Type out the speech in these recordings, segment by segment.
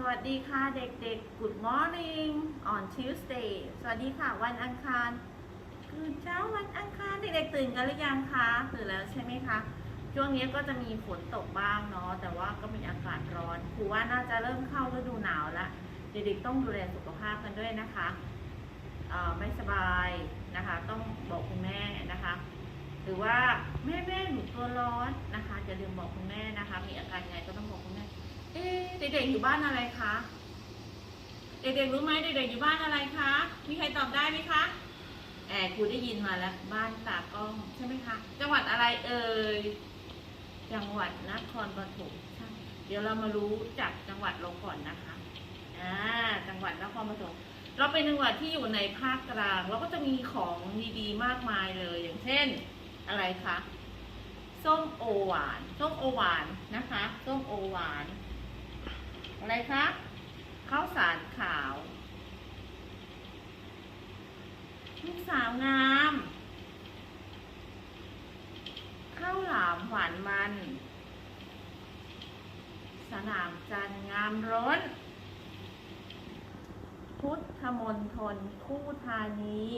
สวัสดีค่ะเด็กๆ Good morning on Tuesday สวัสดีค่ะวันอังคาร คือเช้าวันอังคารเด็กๆตื่นกันหรือยังคะตื่นแล้วใช่ไหมคะ ช่วงนี้ก็จะมีฝนตกบ้างเนาะแต่ว่าก็มีอากาศร้อนครูว่าน่าจะเริ่มเข้าฤดูหนาวละเด็กๆต้องดูแลสุขภาพกันด้วยนะคะไม่สบายนะคะ ต้องบอกคุณแม่นะคะ หรือว่าแม่แม่หนูตัวร้อนนะคะอย่าลืมบอกคุณแม่นะคะ มีอาการยังไง เอ๊ะเด็กๆอยู่บ้านอะไรคะ เด็กๆรู้ไหมเด็กๆอยู่บ้านอะไรคะ มีใครตอบได้ไหมคะแอบครูได้ยินมาแล้วบ้านตากล้องใช่ไหมคะ จังหวัดอะไรเอ่ย จังหวัดนครปฐมใช่เดี๋ยวเรามารู้จากจังหวัดเราก่อนนะคะ อ่า จังหวัดนครปฐม เราเป็นจังหวัดที่อยู่ในภาคกลาง เราก็จะมีของดีๆมากมายเลย อย่างเช่น อะไรคะ ส้มโอหวาน ส้มโอหวานนะคะ ส้มโอหวาน อะไรคะข้าวสารขาวลูกสาวงามข้าวหลามหวานมัน สนามจันงามร้น พุทธมณฑลคู่ธานี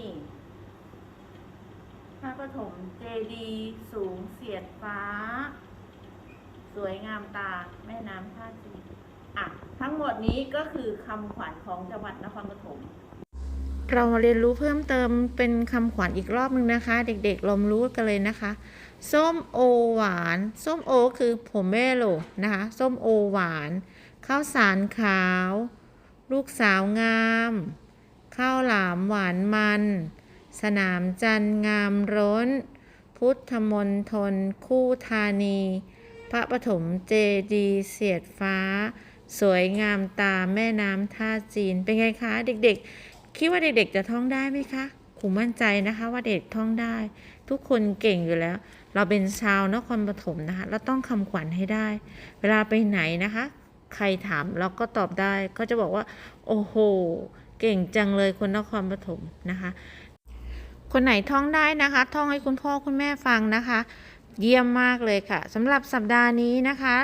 พระปฐมเจดีย์สูงเสียดฟ้า สวยงามตาแม่น้ำท่าจีน อะทั้งหมดนี้ก็คือคำขวัญของจังหวัดนครปฐมเรามาเรียนรู้เพิ่มเติมเป็นคำขวัญอีกรอบนึงนะคะ เด็กๆลองรู้กันเลยนะคะ ส้มโอหวาน ส้มโอคือผมเมโลนะคะ ส้มโอหวาน ข้าวสารขาว ลูกสาวงาม ข้าวหลามหวานมัน สนามจันทร์งามร้น พุทธมณฑลคู่ธานี พระปฐมเจดีเสียดฟ้า สวยงามตาแม่น้ำท่าจีน เป็นไงคะเด็กๆ คิดว่าเด็กๆจะท่องได้ไหมคะครูมั่นใจนะคะว่าเด็กท่องได้ ทุกคนเก่งอยู่แล้ว เราเป็นชาวนครปฐมนะคะเราต้องคำขวัญให้ได้ เวลาไปไหนนะคะ ใครถามเราก็ตอบได้ ก็จะบอกว่า โอ้โห เก่งจังเลยคนนครปฐมนะคะ คนไหนท่องได้นะคะ ท่องให้คุณพ่อคุณแม่ฟังนะคะ เยี่ยมมากเลยค่ะสำหรับสัปดาห์นี้นะคะ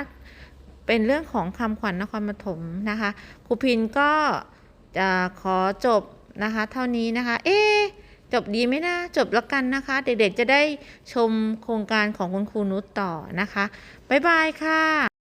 เป็นเรื่องของคำขวัญนครปฐมนะคะครูพินก็จะขอจบนะคะ เท่านี้นะคะ เอ๊จบดีไหมนะ จบแล้วกันนะคะ เด็กๆจะได้ชมโครงการของคุณครูนุชต่อนะคะ บ๊ายบายค่ะ